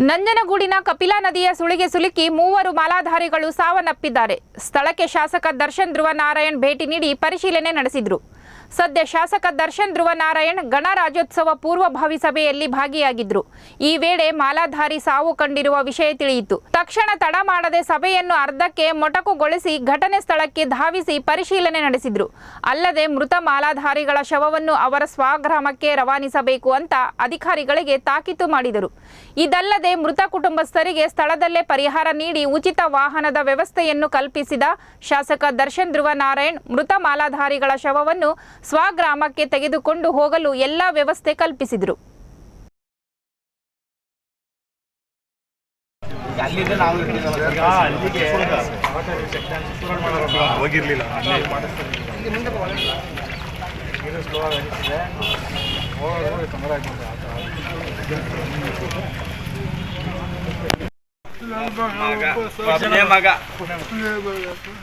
ನಂಜನಗೂಡಿನ ಕಪಿಲಾ ನದಿಯ ಸುಳಿಗೆ ಸುಲುಕಿ ಮೂವರು ಮಾಲಾಧಾರಿಗಳು ಸಾವನ್ನಪ್ಪಿದ್ದಾರೆ. ಸ್ಥಳಕ್ಕೆ ಶಾಸಕ ದರ್ಶನ್ ಧ್ರುವ ನಾರಾಯಣ್ ಭೇಟಿ ನೀಡಿ ಪರಿಶೀಲನೆ ನಡೆಸಿದರು. ಸದ್ಯ ಶಾಸಕ ದರ್ಶನ್ ಧ್ರುವ ನಾರಾಯಣ್ ಗಣರಾಜ್ಯೋತ್ಸವ ಪೂರ್ವಭಾವಿ ಸಭೆಯಲ್ಲಿ ಭಾಗಿಯಾಗಿದ್ರು. ಈ ವೇಳೆ ಮಾಲಾಧಾರಿ ಸಾವು ಕಂಡಿರುವ ವಿಷಯ ತಿಳಿಯಿತು. ತಕ್ಷಣ ತಡ ಮಾಡದೆ ಸಭೆಯನ್ನು ಅರ್ಧಕ್ಕೆ ಮೊಟಕುಗೊಳಿಸಿ ಘಟನೆ ಸ್ಥಳಕ್ಕೆ ಧಾವಿಸಿ ಪರಿಶೀಲನೆ ನಡೆಸಿದ್ರು. ಅಲ್ಲದೆ ಮೃತ ಮಾಲಾಧಾರಿಗಳ ಶವವನ್ನು ಅವರ ಸ್ವಗ್ರಾಮಕ್ಕೆ ರವಾನಿಸಬೇಕು ಅಂತ ಅಧಿಕಾರಿಗಳಿಗೆ ತಾಕೀತು ಮಾಡಿದರು. ಇದಲ್ಲದೆ ಮೃತ ಕುಟುಂಬಸ್ಥರಿಗೆ ಸ್ಥಳದಲ್ಲೇ ಪರಿಹಾರ ನೀಡಿ ಉಚಿತ ವಾಹನದ ವ್ಯವಸ್ಥೆಯನ್ನು ಕಲ್ಪಿಸಿದ ಶಾಸಕ ದರ್ಶನ್ ಧ್ರುವ ನಾರಾಯಣ್ ಮೃತ ಮಾಲಾಧಾರಿಗಳ ಶವವನ್ನು ಸ್ವಗ್ರಾಮಕ್ಕೆ ತೆಗೆದುಕೊಂಡು ಹೋಗಲು ಎಲ್ಲ ವ್ಯವಸ್ಥೆ ಕಲ್ಪಿಸಿದರು. ಅಲ್ಲಿಂದ ನಾವು ಅಲ್ಲಿಗೆ ಹೋಗಿರ್ಲಿಲ್ಲ ತೊಂದರೆ ಆಗ್ತದೆ ಮಗ ಒಬ್ಬನೇ ಮಗ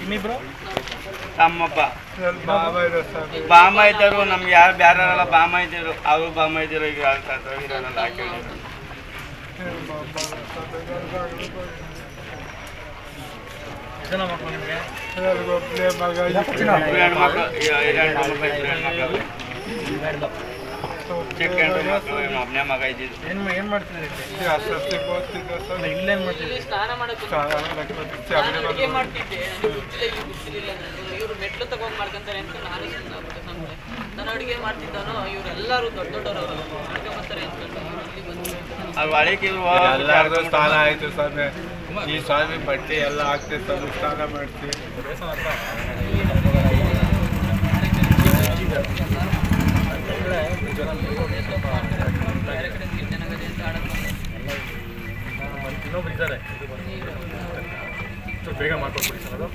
ಇನ್ನಿಬ್ರು ತಮ್ಮಪ್ಪ ಬಾಮ ಇದ್ದರು ನಮ್ಗೆ ಯಾರು ಬ್ಯಾರಲ್ಲ ಬಾಮ ಇದ್ದರು ಅವರು ಬಾಮ ಇದ್ದರು ಈಗ ಇರಲ್ಲ ಹಾಕಿ ಜನ ಮಕ್ಕಳು ನಿಮಗೆ ಇಬ್ರು ಹೆಣ್ಮಕ್ಳು ಎರಡು ಹೆಣ್ಮಕ್ಳು ಇಬ್ರು ಹೆಣ್ಮಕ್ಳು ಚಿಕ್ಕ ಹೆಣ್ಣು ಮಕ್ಕಳು ಏನು ಗೊತ್ತಿಲ್ಲ ಇವ್ರು ಮೆಟ್ಲು ಅಂತ ನಾನು ಅಡುಗೆ ಮಾಡ್ತಿದ್ದಾನೋ ಇವರೆಲ್ಲರೂ ದೊಡ್ಡ ದೊಡ್ಡವರು ಸ್ನಾನ ಆಯ್ತು ಸ್ವಾಮಿ ಈ ಸ್ವಾಮಿ ಬಟ್ಟೆ ಎಲ್ಲ ಹಾಕ್ತಿ ಸ್ವಾಮಿ ಸ್ನಾನ ಮಾಡ್ತೀವಿ ಇನ್ನೊಬ್ರು ಇದ್ದಾರೆ ಸ್ವಲ್ಪ ಬೇಗ ಮಾಡ್ಕೊಟ್ಬಿಡಿ ಸರ್ ಅದು